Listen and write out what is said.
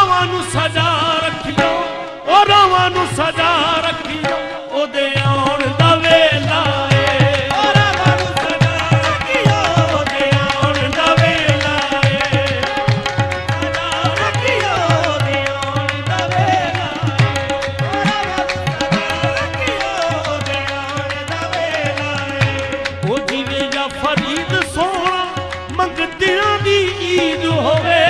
ਰਾਵਾਂ ਨੂੰ ਸਦਾ ਰੱਖਿਓ ਉਹ ਰਾਵਾਂ ਨੂੰ ਸਜ਼ਾ ਰੱਖਿਓ, ਉਹਦੇ ਆਉਣ ਦਾ ਵੇਲਾ ਉਹ ਜਿਵੇਂ ਜਾਂ ਮੰਗਦਿਆਂ ਦੀ ਈਦ ਹੋਵੇ